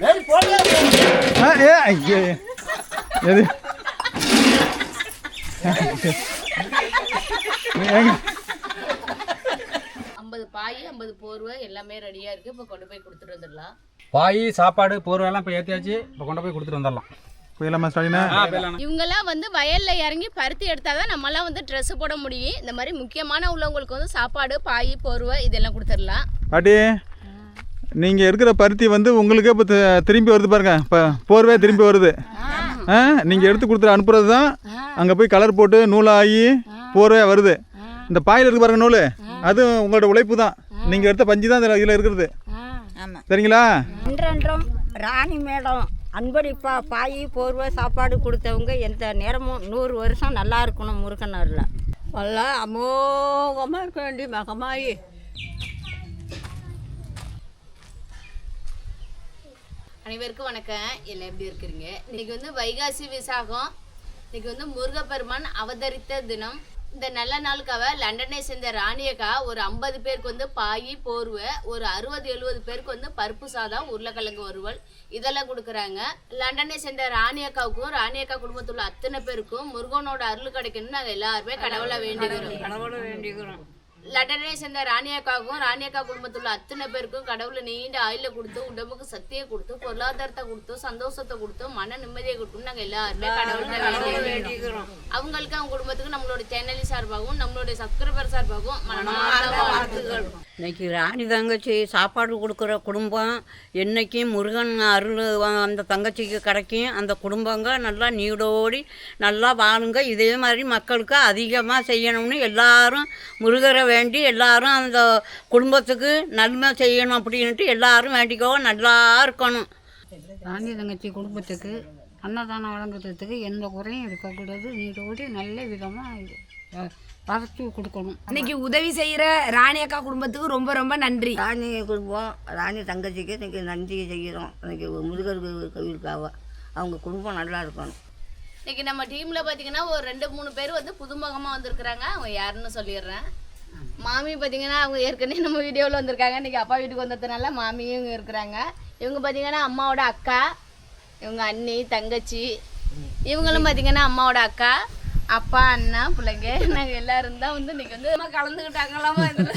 ஏ ஐயோ. எது? ஐம்பது பாய் ஐம்பது போர்வை எல்லாமே ரெடியா இருக்கு. இப்போ கொண்டு போய் கொடுத்துட்டு வந்துடலாம். பாய் சாப்பாடு போர்வையெல்லாம் இப்போ ஏற்றியாச்சு இப்போ கொண்டு போய் கொடுத்துட்டு வந்துடலாம். இவங்கெல்லாம் வந்து வயல்ல இறங்கி பருத்தி எடுத்தாதான் நம்மலாம் வந்து ட்ரெஸ் போட முடியும். இந்த மாதிரி முக்கியமான உள்ளவங்களுக்கு வந்து சாப்பாடு பாய் போர்வை இதெல்லாம் கொடுத்துடலாம். பாட்டி நீங்கள் இருக்கிற பருத்தி வந்து உங்களுக்கே இப்போ திரும்பி வருது பாருங்க. இப்போ போர்வே திரும்பி வருது. ஆ நீங்கள் எடுத்து கொடுத்துட்டு அனுப்புறது தான். அங்கே போய் கலர் போட்டு நூலாகி போர்வே வருது. இந்த பாயில் இருக்கு பாருங்க நூல். அது உங்களோட உழைப்பு தான். நீங்கள் எடுத்த பஞ்சு தான் இதில் இருக்கிறது. ஆமாம் சரிங்களா? அன்றன்றும் ராணி மேடம் அன்பளிப்பா பாய் போர்வை சாப்பாடு கொடுத்தவங்க எந்த நேரமும் நூறு வருஷம் நல்லா இருக்கணும் முருகனரில் நல்லா அமோகமாக இருக்க வேண்டிய மகமாயி. அனைவருக்கும் வணக்கம். எல்லாம் எப்படி இருக்கிறீங்க? இன்னைக்கு வந்து வைகாசி விசாகம். இன்னைக்கு வந்து முருகப்பெருமான் அவதரித்த தினம். இந்த நல்ல நாளுக்காக லண்டனை சேர்ந்த ராணியக்கா ஒரு ஐம்பது பேருக்கு வந்து பாய் போர்வை ஒரு அறுபது எழுபது பேருக்கு வந்து பருப்பு சாதம் உருளைக்கிழங்கு வறுவல் இதெல்லாம் கொடுக்குறாங்க. லண்டனை சேர்ந்த ராணியக்காவுக்கும் ராணியக்கா குடும்பத்தில் உள்ள அத்தனை பேருக்கும் முருகனோட அருள் கிடைக்கணும்னு நாங்கள் எல்லாருமே கடவுளை வேண்டிக்கிறோம். கடவுளை வேண்டிக்கிறோம். லண்டனை சேர்ந்த ராணியக்காவுக்கும் ராணியக்கா குடும்பத்தில் உள்ள அத்தனை பேருக்கும் கடவுளை நீண்ட ஆயுள கொடுத்து உடம்புக்கு சக்தியை கொடுத்து பொருளாதாரத்தை கொடுத்து சந்தோஷத்தை கொடுத்து மன நிம்மதியை கொடுத்து நாங்க எல்லாருமே கடவுளை வேண்டிக்கிறோம். அவங்களுக்கு அவங்க குடும்பத்துக்கு நம்மளோட சேனலி சார்பாகவும் நம்மளுடைய சப்ஸ்கிரைபர் சார்பாகவும் மனமார்ந்த வாழ்த்துக்கள். இன்னைக்கு ராணி தங்கச்சி சாப்பாடு கொடுக்குற குடும்பம் என்னைக்கும் முருகன் அருள் அந்த தங்கச்சிக்கு கிடைக்கும் அந்த குடும்பங்க நல்லா நீடோடி நல்லா வாழுங்க. இதே மாதிரி மக்களுக்கு அதிகமாக செய்யணும்னு எல்லாரும் முருகரை வேண்டி எல்லாரும் அந்த குடும்பத்துக்கு நன்மை செய்யணும் அப்படின்ட்டு எல்லாரும் வேண்டிக்கோ நல்லா இருக்கணும். ராணி தங்கச்சி குடும்பத்துக்கு அன்னதானம் வழங்குறதுக்கு எந்த குறையும் இருக்கக்கூடாது. நீடோடி நல்ல விதமாக வளர்ச்சி கொடுக்கணும். இன்னைக்கு உதவி செய்யற ராணி அக்கா குடும்பத்துக்கு ரொம்ப ரொம்ப நன்றி. ராணி குடும்பம் ராணி தங்கச்சிக்கு இன்னைக்கு நன்றி செய்கிறோம். இன்னைக்கு முருகர் கோவிலுக்காக அவங்க குடும்பம் நல்லா இருக்கணும். இன்னைக்கு நம்ம டீம்ல பாத்தீங்கன்னா ஒரு ரெண்டு மூணு பேர் வந்து புதுமுகமா வந்திருக்கிறாங்க. அவங்க யாருன்னு சொல்லிடுறேன். மாமி பாத்தீங்கன்னா அவங்க ஏற்கனவே நம்ம வீடியோவில் வந்திருக்காங்க. இன்னைக்கு அப்பா வீட்டுக்கு வந்ததுனால மாமியும் இருக்கிறாங்க. இவங்க பாத்தீங்கன்னா அம்மாவோட அக்கா இவங்க அண்ணி தங்கச்சி. இவங்களும் பாத்தீங்கன்னா அம்மாவோட அக்கா. அப்பா அண்ணா பிள்ளைங்க நாங்கள் எல்லாரும் தான் வந்து இன்னைக்கு வந்து அம்மா கலந்துக்கிட்டாங்களாமா இதில்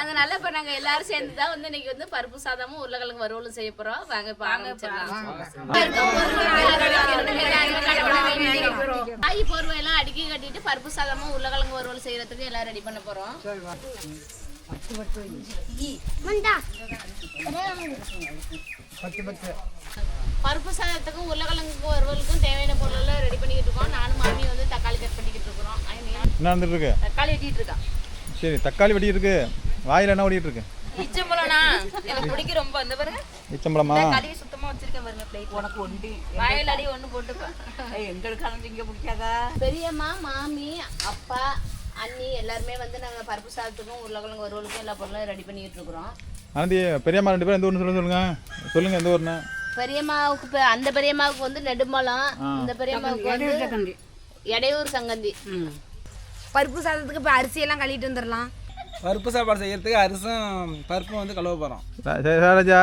அதனால இப்போ நாங்கள் எல்லாரும் சேர்ந்து தான் வந்து இன்னைக்கு வந்து பருப்பு சாதமும் உருளைக்கிழங்கு வறுவலும் செய்ய போகிறோம் வாங்க இப்போ ஆரம்பிச்சிடலாம். காய் போர்வையெல்லாம் அடுக்கி கட்டிட்டு பருப்பு சாதமும் உருளைக்கிழங்கு வறுவல் செய்யறதுக்கு எல்லாம் ரெடி பண்ண போறோம். பருப்பு சாதத்துக்கும் உருளைக்கிழங்கு வறுவலுக்கும் தேவையான பொருளெல்லாம் ரெடி பண்ணிக்கிட்டு இருக்கோம். நானும் மாமி வந்து தக்காளி கட் பண்ணிக்கிட்டு இருக்கிறோம். என்ன வந்துட்டு இருக்கு? தக்காளி வெட்டிட்டு இருக்கா. சரி தக்காளி வெடி இருக்கு. வாயில் என்ன ஓடிட்டு இருக்கு? இச்சம்பளம்னா எனக்கு பிடிக்க ரொம்ப அந்த பாருங்க. இச்சம்பளமா கழுவி சுத்தமா வச்சிருக்கேன் பாருங்க பிளேட் உனக்கு ஒண்டி. வாயில் அடி ஒன்று போட்டுப்பேன் எங்களுக்கு கலந்து இங்கே பிடிக்காதா பெரியம்மா மாமி அப்பா அண்ணி எல்லாருமே வந்து நாங்க பருப்பு சாதத்துக்கும் உருளைக்கிழங்கு வறுவலுக்கும் எல்லா பொருளும் ரெடி பண்ணிக்கிட்டு இருக்கிறோம். ஆனந்தி பெரியம்மா ரெண்டு பேரும் எந்த ஊர்னு சொல்லுங்க சொல்லுங்க. சொல்லுங்க எந்த ஊர்னு பெரியம்மாவுக்கு பெ- அந்த பெரியம்மாவுக்கு வந்து நெடும்பலம் இந்த பெரியம்மாவுக்கு வந்து இடையூர் சங்கந்தி. பருப்பு சாதத்துக்கு இப்போ அரிசி எல்லாம் கழுவிட்டு வந்துடலாம் பருப்பு சாப்பாடு செய்யறதுக்கு அரிசும் பருப்பும் வந்து கழுவ போகிறோம் ராஜா.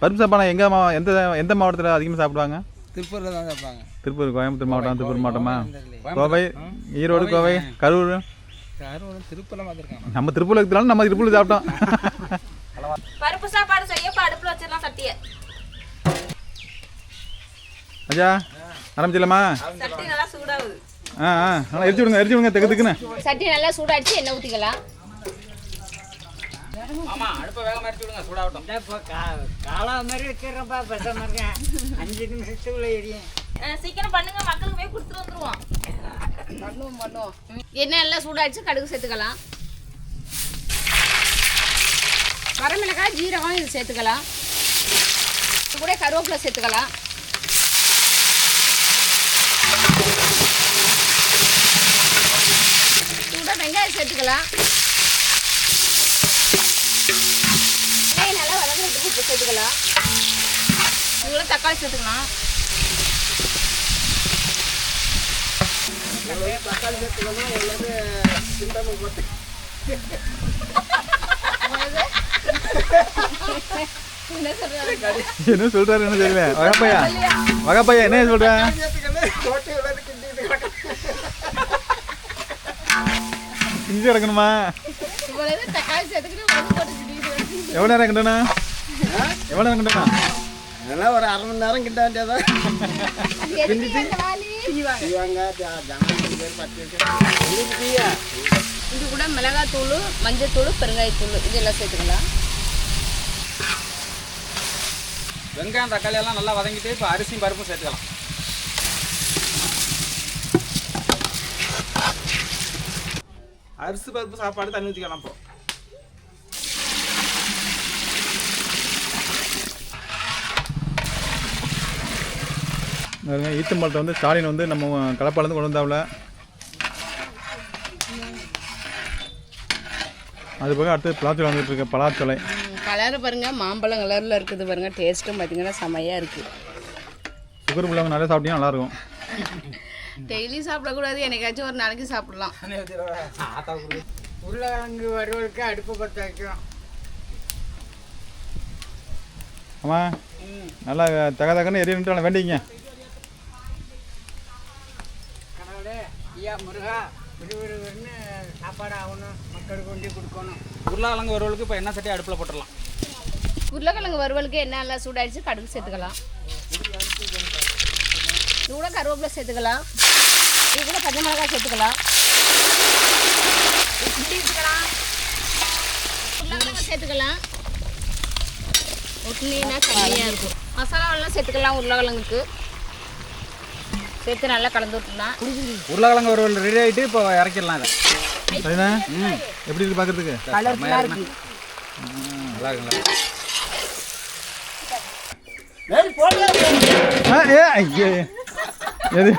பருப்பு சாப்பாடு எங்கே மா எந்த எந்த மாவட்டத்தில் அதிகமாக சாப்பிடுவாங்க? திருப்பூரில் தான் சாப்பிடுவாங்க. திருப்பூர் கோயம்புத்தூர் மாவட்டம் திருப்பூர் மாவட்டமா? கோவை ஈரோடு கோவை கரூர்? யாரும் திருப்பூரில் பார்த்துருக்காங்க. நம்ம திருப்பூர் இருக்கிறாலும் நம்ம திருப்பூர் சாப்பிட்டோம். பருப்பு சாப்பாடு செய்ய இப்போ அடுப்பில் வச்சிடலாம் சட்டியை. ராஜா ஆரம்பிச்சிடலாமா? சட்டி நல்லா சூடாகுது. ஆ ஆ நல்லா எரிச்சு விடுங்க எரிச்சு விடுங்க தெக்கு தெக்குன்னு. சட்டி நல்லா சூடாச்சு எண்ணெய் ஊற்றிக்கலாம் ஆமாம் அடுப்பை வேகமாக அடிச்சு விடுங்க சூடாகட்டும். இப்போ காலா மாதிரி வச்சிடறப்பா பெச மாதிரி. அஞ்சு நிமிஷத்துக்குள்ள எரியும். சீக்கிரம் பண்ணுங்க மக்களுக்கு போய் கொடுத்துட்டு வந்துருவோம். பண்ணுவோம் பண்ணுவோம். எண்ணெய் நல்லா கடுகு சேர்த்துக்கலாம். வரமிளகாய் ஜீரகம் இது சேர்த்துக்கலாம். இது கூட கருவேப்பிலை சேர்த்துக்கலாம். கூட வெங்காயம் சேர்த்துக்கலாம். வெங்காயம் நல்லா வதங்குறதுக்கு உப்பு சேர்த்துக்கலாம். இது கூட தக்காளி சேர்த்துக்கலாம். என்ன சொல்றாரு என்ன சொல்றாரு என்ன தெரியல? வகப்பையா? வகப்பையா என்ன சொல்ற? இஞ்சி வருது. எவ்வளோ நேரம் கிட்டனா எவ்வளோ நேரம் கிட்டனா அதெல்லாம் ஒரு அரை மணி நேரம் கிட்ட வேண்டியதான் இது கூட மிளகாத்தூள் மஞ்சத்தூள் பெருங்காயத்தூள் இதெல்லாம் சேர்த்துக்கலாம். வெங்காயம் தக்காளி எல்லாம் நல்லா வதங்கிட்டு இப்போ அரிசியும் பருப்பும் சேர்த்துக்கலாம். அரிசி பருப்பு சாப்பாடு தண்ணி ஊற்றிக்கலாம் இப்போ பாருங்க ஈத்தம்பழத்தை வந்து ஸ்டாலின் வந்து நம்ம கலப்பாலேருந்து கொண்டு வந்தாவில் அது போக அடுத்து பலாச்சொலை வந்துட்டு இருக்கு பலாச்சொலை கலர் பாருங்க மாம்பழம் கலரில் இருக்குது பாருங்க டேஸ்ட்டும் பார்த்தீங்கன்னா செமையாக இருக்குது சுகர் உள்ளவங்க நிறைய சாப்பிட்டீங்கன்னா நல்லாயிருக்கும். டெய்லி சாப்பிடக்கூடாது. என்னைக்காச்சும் ஒரு நாளைக்கு சாப்பிடலாம். உருளைக்கிழங்கு வறுவலுக்கு அடுப்பு பற்ற வைக்கிறோம். ஆமாம் நல்லா தக தகன்னு எரியன்ட்டு வேண்டிங்க கடவுளே ஐயா முருகா விறுவிறுன்னு சாப்பாடு ஆகணும் மக்களுக்கு கொண்டு கொடுக்கணும். உருளைக்கிழங்கு வறுவலுக்கு இப்போ எண்ணெய் சட்டி அடுப்பில் போட்டுடலாம். உருளைக்கிழங்கு வறுவலுக்கு என்ன நல்லா சூடாயிடுச்சு கடுகு சேர்த்துக்கலாம். கூட கருவேப்பிலை சேர்த்துக்கலாம். இது கூட பச்சை மிளகாய் சேர்த்துக்கலாம். சேர்த்துக்கலாம். ஒட்டுனா கம்மியாக இருக்கும். மசாலாவெல்லாம் சேர்த்துக்கலாம் உருளைக்கிழங்குக்கு. சேர்த்து நல்லா கலந்து விட்டுலாம் உருளைக்கிழங்கு வறுவல் ரெடி ஆகிட்டு இப்போ இறக்கிடலாம் இதை. சரிண்ணா? எப்படி இருக்கு பார்க்கறதுக்கு? நல்லா இருக்குங்களா ஆ ஏ ஐயே. எது?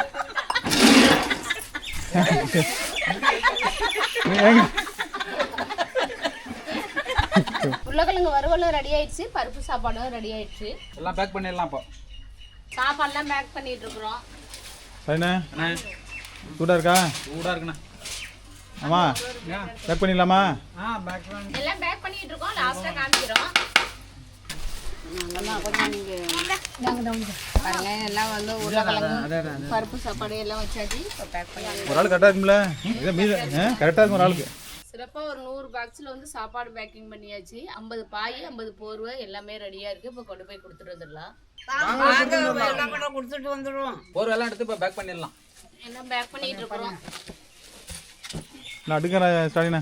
உருளைக்கிழங்கு வறுவலும் ரெடி ஆயிடுச்சு பருப்பு சாப்பாடும் ரெடி ஆயிடுச்சு. எல்லாம் பேக் பண்ணிடலாம் இப்போ. சாப்பாடுலாம் பேக் பண்ணிட்டு இருக்கிறோம். சரிண்ணா அண்ணா. சூடாக இருக்கா? சூடாக இருக்குண்ணா. ஆமா பேக் பண்ணிடலாமா? ஆ பேக் பண்ணி. எல்லாம் பேக் பண்ணிட்டு இருக்கோம் லாஸ்டா காமிக்கிறோம். பாருங்க எல்லாம் வந்து உருளைக்கிழங்கு பருப்பு சாப்பாடு எல்லாம் வச்சாச்சு. ஒரு ஆள் கரெக்டாக இருக்கும்ல? இதை மீது கரெக்டாக இருக்கும் ஒரு ஆளுக்கு. சிறப்பாக ஒரு நூறு பாக்ஸில் வந்து சாப்பாடு பேக்கிங் பண்ணியாச்சு. ஐம்பது பாய் ஐம்பது போர்வை எல்லாமே ரெடியாக இருக்குது இப்போ கொண்டு போய் கொடுத்துட்டு வந்துடலாம். கொடுத்துட்டு வந்துடுவோம். வெள்ளம் எடுத்து இப்போ பேக் பண்ணிடலாம். எல்லாம் பேக் பண்ணிட்டு இருக்கிறோம் ஸ்டாலினா.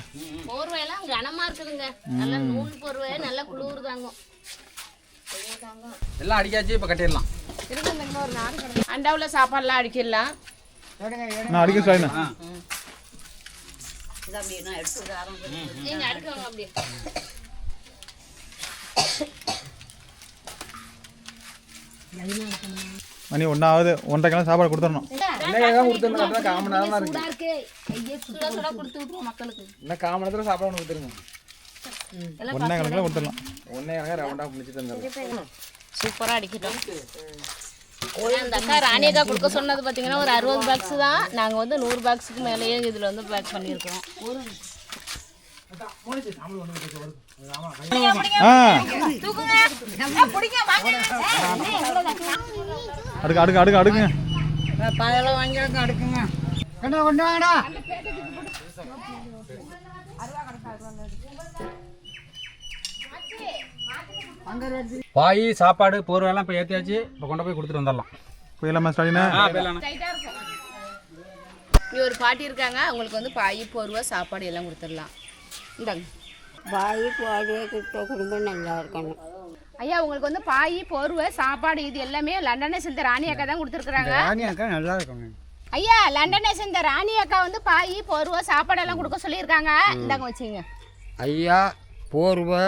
போர்வை எல்லாம் கனமாக இருக்குதுங்க நல்லா நூல் போர்வை நல்லா குளிர் தாங்கும். எல்லாம் அடிக்காச்சு இப்போ கட்டிடலாம். அண்டாவில் சாப்பாடுலாம் அடிக்கிடலாம் நான் அடிக்க அப்படியே மணி ஒன்றாவது ஒன்றரை கிலோ சாப்பாடு கொடுத்துடணும். என்ன கொடுத்துருங்க காமன் நேரம் தான் இருக்கு. சூடாக இருக்கு. ஐயே சுட சுட கொடுத்து விட்ருவோம் மக்களுக்கு. இன்னும் காமன் நேரத்தில் சாப்பாடு ஒன்று கொடுத்துருங்க. ஒன்றே கணக்கில் கொடுத்துடலாம். ரவுண்டாக முடிச்சுட்டு சூப்பராக அடிக்கிட்டோம். அந்த அக்கா ராணி அக்கா கொடுக்க சொன்னது பார்த்தீங்கன்னா ஒரு அறுபது பாக்ஸ் தான். நாங்கள் வந்து நூறு பாக்ஸுக்கு மேலேயே இதில் வந்து பேக் பண்ணியிருக்கிறோம். அடுக்கு அடுக்கு அடுக்கு அடுக்குங்க. அடுக்குங்க. கொண்டு கொண்டு வாங்கடா. பாய் சாப்பாடு போர்வெல்லாம் இப்போ ஏற்றியாச்சு இப்போ கொண்டு போய் கொடுத்துட்டு வந்துடலாம். போயிடலாமா ஸ்டாலினா. ஆ போயிடலாம் இங்கே ஒரு பாட்டி இருக்காங்க. அவங்களுக்கு வந்து பாய் போர்வை சாப்பாடு எல்லாம் கொடுத்துடலாம். இந்தாங்க. வாய் பாடு கொடுத்த குடும்பம் நல்லா இருக்கணும். ஐயா உங்களுக்கு வந்து பாய் போர்வை சாப்பாடு இது எல்லாமே லண்டனை சேர்ந்த ராணி அக்கா தான் கொடுத்துருக்குறாங்க. ராணியாக்கா நல்லா இருக்குங்க ஐயா லண்டனை சேர்ந்த ராணி அக்கா வந்து பாய் போர்வை சாப்பாடெல்லாம் கொடுக்க சொல்லியிருக்காங்க. இந்தாங்க வச்சுங்க. ஐயா போர்வை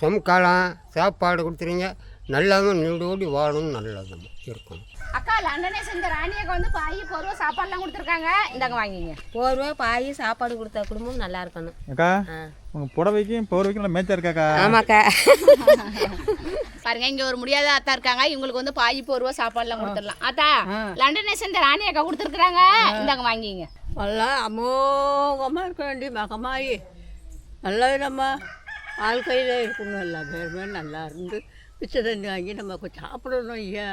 சம்காலம் சாப்பாடு கொடுத்துறீங்க. நல்லதும் நீடோடி வாழும் நல்லதும் இருக்கணும். அக்கா லண்டனை சேர்ந்த ராணி அக்கா வந்து பாய் போர்வை சாப்பாடுலாம் கொடுத்துருக்காங்க. இந்தாங்க வாங்கிங்க. போர்வை பாய் சாப்பாடு கொடுத்த குடும்பம் நல்லா இருக்கணும். அக்கா உங்கள் புடவைக்கும் போர்வைக்கும் நல்லா மேட்சாக இருக்காக்கா ஆமாக்கா. பாருங்க இங்க ஒரு முடியாத அத்தா இருக்காங்க. இவங்களுக்கு வந்து பாய் போர்வை சாப்பாடுலாம் கொடுத்துடலாம். அத்தா லண்டனை சேர்ந்த ராணி அக்கா கொடுத்துருக்குறாங்க இந்தாங்க வாங்கிங்க. நல்லா அமோகமாக இருக்க வேண்டிய மகமாயி. நல்லது நம்ம வாழ்க்கையில் இருக்கணும் எல்லா பேருமே நல்லா இருந்து பிச்சை தண்ணி வாங்கி நம்ம கொஞ்சம் சாப்பிடணும் ஐயா.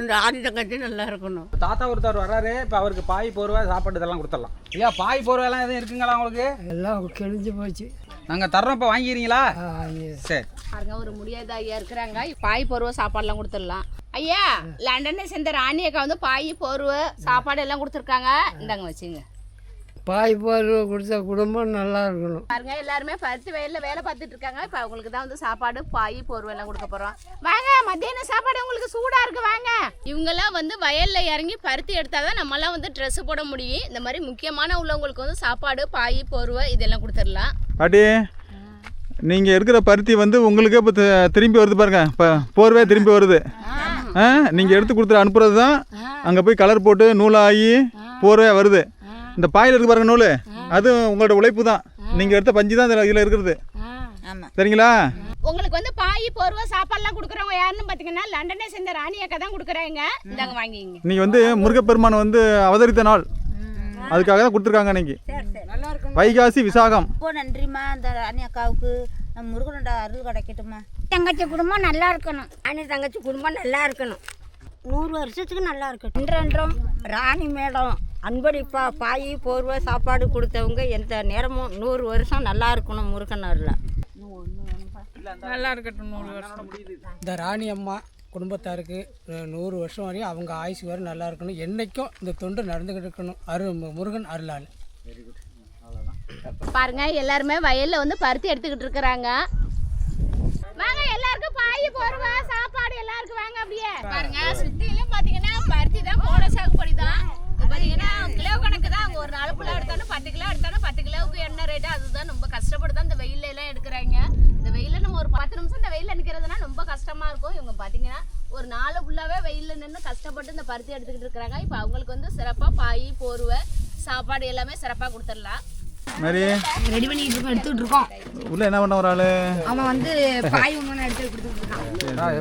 இந்த ஆதி தங்கச்சி நல்லா இருக்கணும். தாத்தா ஒருத்தர் வர்றாரு இப்போ அவருக்கு பாய் போர்வை சாப்பாடு இதெல்லாம் கொடுத்துடலாம். ஐயா பாய் போர்வைலாம் எதுவும் இருக்குங்களா உங்களுக்கு? எல்லாம் கிழிஞ்சு போச்சு. நாங்கள் தர்றோம் இப்போ வாங்கிக்கிறீங்களா? சரி. பாருங்க ஒரு முடியாத ஐயா இருக்கிறாங்க. பாய் போர்வை சாப்பாடுலாம் கொடுத்துடலாம். ஐயா லண்டனை சேர்ந்த ராணி அக்கா வந்து பாய் போர்வை சாப்பாடு எல்லாம் கொடுத்துருக்காங்க. இந்தாங்க வச்சுங்க. பாய் பார்வை கொடுத்த குடும்பம் நல்லா இருக்கணும். பாருங்க எல்லாருமே பருத்தி வயல்ல வேலை பார்த்துட்டு இருக்காங்க. இப்போ அவங்களுக்கு தான் வந்து சாப்பாடு பாய் போர்வை எல்லாம் கொடுக்க போறோம். வாங்க மத்தியான சாப்பாடு உங்களுக்கு சூடா இருக்கு வாங்க. இவங்கெல்லாம் வந்து வயல்ல இறங்கி பருத்தி எடுத்தாதான் நம்மலாம் வந்து ட்ரெஸ் போட முடியும். இந்த மாதிரி முக்கியமான உள்ளவங்களுக்கு வந்து சாப்பாடு பாய் போர்வை இதெல்லாம் கொடுத்துடலாம். பாட்டி நீங்கள் இருக்கிற பருத்தி வந்து உங்களுக்கே இப்போ திரும்பி வருது பாருங்க. இப்போ போர்வே திரும்பி வருது. ஆ நீங்கள் எடுத்து கொடுத்துட்டு அனுப்புறது தான் அங்கே போய் கலர் போட்டு நூலாகி போர்வே வருது. இந்த பாயில் இருக்கு பாருங்க நூல். அது உங்களோட உழைப்பு தான் நீங்கள் எடுத்த பஞ்சு தான் இதில் இருக்கிறது ஆமாம் சரிங்களா? உங்களுக்கு வந்து பாய் போர்வை சாப்பாடுலாம் கொடுக்குறவங்க யாருன்னு பார்த்தீங்கன்னா லண்டனை சேர்ந்த ராணி அக்கா தான் கொடுக்குறாங்க. இந்தாங்க வாங்கிங்க. இன்னைக்கு வந்து முருகப்பெருமான் வந்து அவதரித்த நாள். அதுக்காக தான் கொடுத்துருக்காங்க இன்னைக்கு வைகாசி விசாகம். ரொம்ப நன்றிம்மா அந்த ராணி அக்காவுக்கு. நம்ம முருகனோட அருள் கிடைக்கட்டுமா தங்கச்சி குடும்பம் நல்லா இருக்கணும். ராணி தங்கச்சி குடும்பம் நல்லா இருக்கணும். நூறு வருஷத்துக்கு நல்லா இருக்கட்டும். என்றென்றும் ராணி மேடம். அன்பளிப்பா பாய் போர்வை சாப்பாடு கொடுத்தவங்க எந்த நேரமும் நூறு வருஷம் நல்லா இருக்கணும் முருகனூரில். நல்லா இருக்கட்டும் நூறு வருஷம். இந்த ராணி அம்மா குடும்பத்தாருக்கு நூறு வருஷம் வரையும் அவங்க ஆயுசு வரை நல்லா இருக்கணும். என்னைக்கும் இந்த தொண்டு நடந்துக்கிட்டு இருக்கணும். அரு முருகன் அருளால். பாருங்க எல்லாருமே வயல்ல வந்து பருத்தி எடுத்துக்கிட்டு இருக்கிறாங்க. வாங்க எல்லாருக்கும் பாய் போர்வை சாப்பாடு எல்லாருக்கும் வாங்க அப்படியே. பாருங்க சுத்திலும் பாத்தீங்கன்னா பருத்தி தான் போட சாகுபடி தான் இப்ப பாத்தீங்கன்னா கிலோ கணக்கு தான். அங்க ஒரு நாலு கிலோ எடுத்தாலும் பத்து கிலோ எடுத்தாலும் பத்து கிலோவுக்கு என்ன ரேட்டு அதுதான் ரொம்ப கஷ்டப்பட்டு தான் இந்த எல்லாம் எடுக்கிறாங்க. இந்த வெயில்ல நம்ம ஒரு பத்து நிமிஷம் இந்த வெயில்ல நிக்கிறதுனா ரொம்ப கஷ்டமா இருக்கும். இவங்க பாத்தீங்கன்னா ஒரு நாள் ஃபுல்லாவே வெயில்ல நின்று கஷ்டப்பட்டு இந்த பருத்தி எடுத்துக்கிட்டு இருக்கிறாங்க. இப்போ அவங்களுக்கு வந்து சிறப்பா பாய் போர்வை சாப்பாடு எல்லாமே சிறப்பா கொடுத்துடலாம். மாதிரி ரெடி பண்ணிட்டு இருக்கோம் எடுத்துக்கிட்டு இருக்கோம். உள்ள என்ன பண்ண ஒரு ஆள் அவன் வந்து பாய் ஒன்று எடுத்து கொடுத்துட்டு இருக்கான்.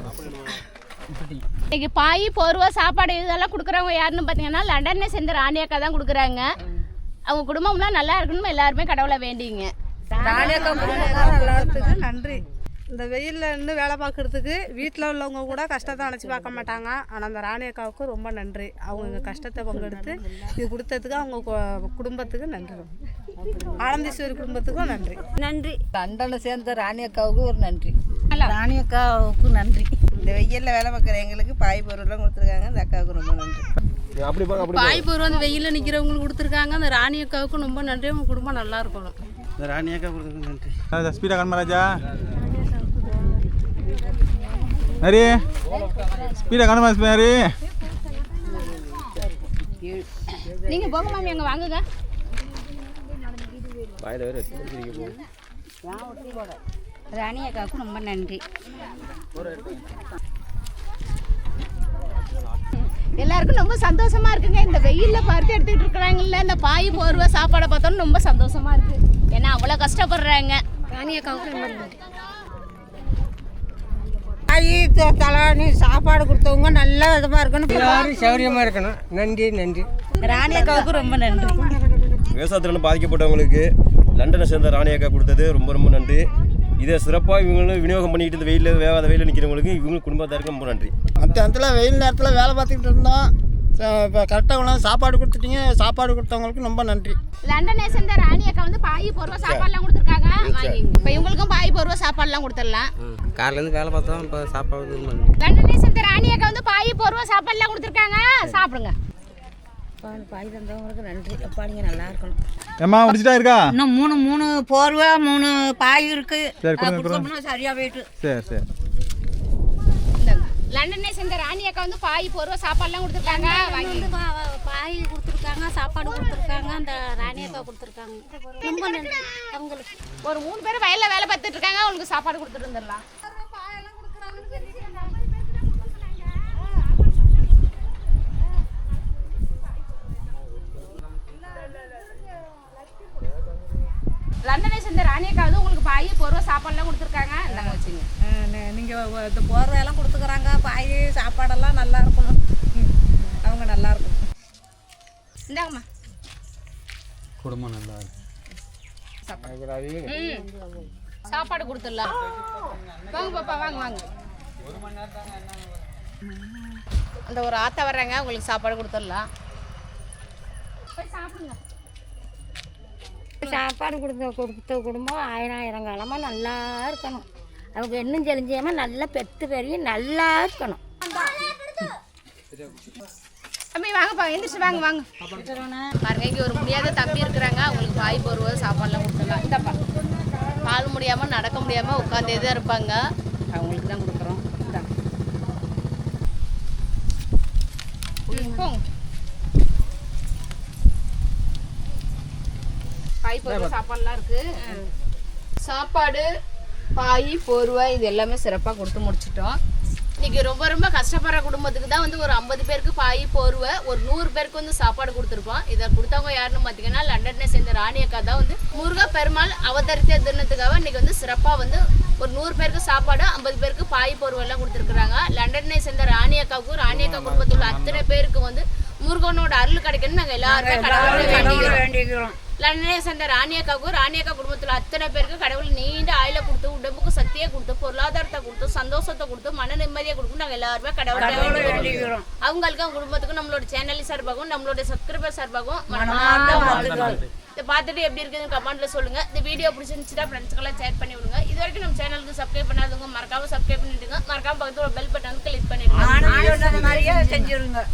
இன்னைக்கு பாய் போர்வை சாப்பாடு இதெல்லாம் கொடுக்குறவங்க யாருன்னு பார்த்தீங்கன்னா லண்டனை சேர்ந்த ராணி அக்கா தான் கொடுக்குறாங்க. அவங்க குடும்பம்லாம் நல்லா இருக்கணும் எல்லாருமே கடவுளை வேண்டிங்க. ராணியக்கா குடும்பக்கார எல்லாத்துக்கு நன்றி. இந்த வெயிலில் இருந்து வேலை பார்க்குறதுக்கு வீட்டில் உள்ளவங்க கூட கஷ்டத்தை நினச்சி பார்க்க மாட்டாங்க. ஆனால் அந்த ராணியக்காவுக்கு ரொம்ப நன்றி. அவங்க எங்கள் கஷ்டத்தை பங்கெடுத்து இது கொடுத்ததுக்கு அவங்க கு- குடும்பத்துக்கு நன்றி. ஆனந்தீஸ்வரி குடும்பத்துக்கும் நன்றி. நன்றி. லண்டனை சேர்ந்த ராணியக்காவுக்கு ஒரு நன்றி. ராணி அக்காவுக்கு நன்றி. இந்த வெயிலில் வேலை பார்க்குற எங்களுக்கு பாய் பொருள்லாம் கொடுத்துருக்காங்க. அந்த அக்காவுக்கு ரொம்ப நன்றி. அப்படி பாய் பொருள் வந்து வெயிலில் நிற்கிறவங்களுக்கு கொடுத்துருக்காங்க. அந்த ராணி அக்காவுக்கு ரொம்ப நன்றி. அவங்க குடும்பம் நல்லா இருக்கணும் ஸ்பீடா கண்மராஜா ஹரி ஸ்பீடா கண்மா ஹரி நீங்க போக மாமி அங்க வாங்குங்க. ராணி அக்காவுக்கு ரொம்ப நன்றி. எல்லாருக்கும் ரொம்ப சந்தோஷமா இருக்குங்க. இந்த வெயில்ல பருத்தி எடுத்துக்கிட்டு இருக்கிறாங்கல்ல இந்த பாய் போர்வை சாப்பாடை பார்த்தோன்னு ரொம்ப சந்தோஷமா இருக்கு. ஏன்னா அவ்வளோ கஷ்டப்படுறாங்க. ராணி அக்காவுக்கு ரொம்ப நன்றி. தலானி சாப்பாடு கொடுத்தவங்க நல்ல விதமாக இருக்கணும். எல்லாரும் சௌரியமாக இருக்கணும். நன்றி நன்றி. ராணி அக்காவுக்கு ரொம்ப நன்றி. விவசாயத்தில் பாதிக்கப்பட்டவங்களுக்கு லண்டனை சேர்ந்த ராணி அக்கா கொடுத்தது ரொம்ப ரொம்ப நன்றி. இதை சிறப்பாக இவங்களும் விநியோகம் பண்ணிட்டு இந்த வெயிலில் வேகாத வெயிலில் நிற்கிறவங்களுக்கு இவங்க குடும்பத்தாருக்கு ரொம்ப நன்றி. மற்ற இடத்துல வெயில் நேரத்தில் வேலை பார்த்துக்கிட்டு இருந்தோம். இப்போ கரெக்டாக உணவு சாப்பாடு கொடுத்துட்டீங்க. சாப்பாடு கொடுத்தவங்களுக்கு ரொம்ப நன்றி. லண்டனை சேர்ந்த ராணி அக்கா வந்து பாய் போர்வை சாப்பாடுலாம் கொடுத்துருக்காங்க. இப்போ இவங்களுக்கும் பாய் போர்வை சாப்பாடுலாம் கொடுத்துடலாம். காலையிலேருந்து வேலை பார்த்தோம் இப்போ சாப்பாடு லண்டனை சேர்ந்த ராணி அக்கா வந்து பாய் போர்வை சாப்பாடுலாம் கொடுத்துருக்காங்க. சாப்பிடுங்க. பாய் தந்தவங்களுக்கு நன்றி. அப்பா நீங்கள் நல்லா இருக்கணும். ஏம்மா முடிச்சிட்டா இருக்கா? இன்னும் மூணு மூணு போர்வை மூணு பாய் இருக்கு. சரி, கொடுங்க, கொடுத்தோம்னா சரியா போயிட்டு. சரி சரி. லண்டனை சேர்ந்த ராணி அக்கா வந்து பாய் போர்வை சாப்பாடுலாம் கொடுத்துருக்காங்க. வாங்கி. பாய் கொடுத்துருக்காங்க சாப்பாடு கொடுத்துருக்காங்க அந்த ராணி அக்கா கொடுத்துருக்காங்க. ரொம்ப நன்றி. அவங்களுக்கு. ஒரு மூணு பேர் வயல்ல வேலை பார்த்துட்டு இருக்காங்க. அவங்களுக்கு சாப்பாடு கொடுத்துட்டு வந்துடலாம் லண்டனை சேர்ந்த ராணி அக்கா வந்து உங்களுக்கு பாய் போர்வை சாப்பாடுலாம் கொடுத்துருக்காங்க இந்தாங்க வச்சுங்க நீங்கள் இந்த போர்வையெல்லாம் கொடுத்துக்குறாங்க. பாய் சாப்பாடெல்லாம் நல்லா இருக்கணும். அவங்க நல்லா இருக்கணும். இந்தாங்கம்மா. குடும்பம் நல்லா ம். சாப்பாடு கொடுத்துடலாம். வாங்க பாப்பா வாங்க வாங்க. அந்த ஒரு ஆத்தா வர்றாங்க. உங்களுக்கு சாப்பாடு கொடுத்துடலாம். போய் சாப்பிடுங்க. சாப்பாடு கொடுத்த கொடுத்த குடும்பம் ஆயிரம் ஆயிரம் காலமாக நல்லா இருக்கணும். அவங்க இன்னும் செழிஞ்சாமல் நல்லா பெத்து பெரிய நல்லா இருக்கணும். தம்பி வாங்கப்பா எந்திரிச்சு வாங்க வாங்க. பாருங்க ஒரு முடியாத தம்பி இருக்கிறாங்க. அவங்களுக்கு வாய் போடுவது சாப்பாடுலாம் கொடுத்துருக்காங்க இந்தப்பா. கால் முடியாமல் நடக்க முடியாமல் உட்காந்தே தான் இருப்பாங்க. அவங்களுக்கு தான் கொடுக்குறோம். ம், சாப்பாடுலாம் இருக்கு. சாப்பாடு பாய் போர்வை இது எல்லாமே சிறப்பாக கொடுத்து முடிச்சிட்டோம். இன்னைக்கு ரொம்ப ரொம்ப கஷ்டப்படுற குடும்பத்துக்கு தான் வந்து ஒரு ஐம்பது பேருக்கு பாய் போர்வை ஒரு நூறு பேருக்கு வந்து சாப்பாடு கொடுத்துருப்போம் இதை கொடுத்தவங்க யாருன்னு பார்த்தீங்கன்னா லண்டனை சேர்ந்த ராணி அக்கா தான் வந்து முருகா பெருமாள் அவதரித்த தினத்துக்காக இன்னைக்கு வந்து சிறப்பாக வந்து ஒரு நூறு பேருக்கு சாப்பாடு ஐம்பது பேருக்கு பாய் போர்வை எல்லாம் கொடுத்துருக்குறாங்க. லண்டனை சேர்ந்த ராணி அக்காவுக்கும் ராணி அக்கா குடும்பத்தில் உள்ள அத்தனை பேருக்கு வந்து முருகனோட அருள் கிடைக்கணும்னு நாங்கள் எல்லாருமே கடவுளை வேண்டிக்கிறோம். லண்டனை சேர்ந்த ராணியக்காவுக்கும் ராணியக்கா குடும்பத்தில் அத்தனை பேருக்கு கடவுள் நீண்ட ஆயில கொடுத்து உடம்புக்கு சக்தியை கொடுத்து பொருளாதாரத்தை கொடுத்து சந்தோஷத்தை கொடுத்து மன நிம்மதியை கொடுக்கும் நாங்கள் எல்லாருமே கடவுளை வேண்டிக்கிறோம். அவங்களுக்கு அவங்க குடும்பத்துக்கும் நம்மளோட சேனல் சார்பாகவும் நம்மளோட சப்ஸ்கிரைபர் சார்பாகவும் இதை பார்த்துட்டு எப்படி இருக்குதுன்னு கமெண்ட்ல சொல்லுங்க. இந்த வீடியோ பிடிச்சிருந்துச்சுன்னா ஃப்ரெண்ட்ஸ்க்கெல்லாம் ஷேர் பண்ணி விடுங்க. இது வரைக்கும் நம்ம சேனலுக்கு சப்ஸ்கிரைப் பண்ணாதவங்க மறக்காம சப்ஸ்கிரைப் பண்ணிட்டுங்க மறக்காம பக்கத்துல பெல் பட்டன் கிளிக் பண்ணிடுங்க. செஞ்சிருங்க.